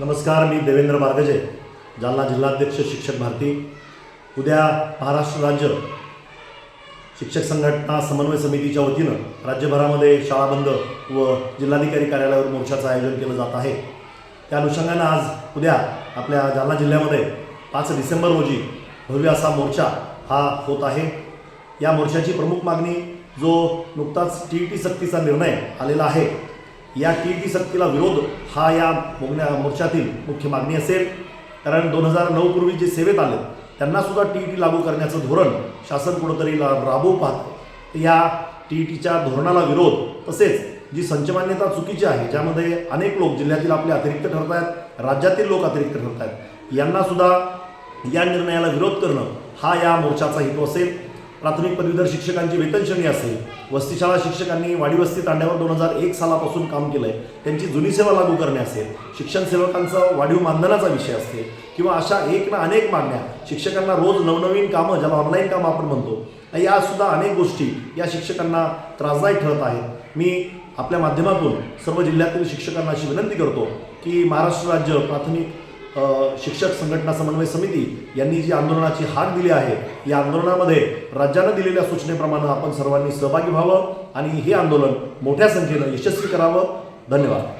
नमस्कार मी देवेंद्र मार्गजे जालना जिल्हाध्यक्ष शिक्षक भारती. उद्या महाराष्ट्र राज्य शिक्षक संघटना समन्वय समितीच्या वतीनं राज्यभरामध्ये शाळा बंद व जिल्हाधिकारी कार्यालयावर मोर्चाचं आयोजन केलं जात आहे. त्या अनुषंगानं आज उद्या आपल्या जालना जिल्ह्यामध्ये पाच डिसेंबर रोजी भव्य असा मोर्चा हा होत आहे. या मोर्चाची प्रमुख मागणी जो नुकताच टी ई टी सक्तीचा निर्णय आलेला आहे या टी ई टी सक्तीला विरोध हा या मोगण्या मोर्चातील मुख्य मागणी असेल. कारण दोन हजार नऊ पूर्वी जे सेवेत आले त्यांना सुद्धा टी ई टी लागू करण्याचं धोरण शासन कुठंतरी राबवू पाहतं. या टी ई टीच्या धोरणाला विरोध तसेच जी संचमान्यता चुकीची आहे ज्यामध्ये अनेक लोक जिल्ह्यातील आपले अतिरिक्त ठरत आहेत राज्यातील लोक अतिरिक्त ठरत आहेत यांनासुद्धा या निर्णयाला विरोध करणं हा या मोर्चाचा हेतू असेल. प्राथमिक पदवीधर शिक्षकांची वेतनश्रेणी असेल वस्तीशाळा शिक्षकांनी वाडीवस्ती तांड्यावर दोन हजार एक सालापासून काम केलं आहे त्यांची जुनी सेवा लागू करणे असेल शिक्षण सेवकांचा वाढीव मानधनाचा विषय असेल किंवा अशा एक ना अनेक मागण्या शिक्षकांना रोज नवनवीन कामं ज्याला ऑनलाईन कामं आपण म्हणतो या सुद्धा अनेक गोष्टी या शिक्षकांना त्रासदायक ठरत आहेत. मी आपल्या माध्यमातून सर्व जिल्ह्यातील शिक्षकांना अशी विनंती करतो की महाराष्ट्र राज्य प्राथमिक शिक्षक संघटना समन्वय समिती यांनी जी आंदोलनाची हाक दिली आहे या आंदोलनामध्ये राज्यानं दिलेल्या सूचनेप्रमाणे आपण सर्वांनी सहभागी व्हावं आणि हे आंदोलन मोठ्या संख्येनं यशस्वी करावं. धन्यवाद.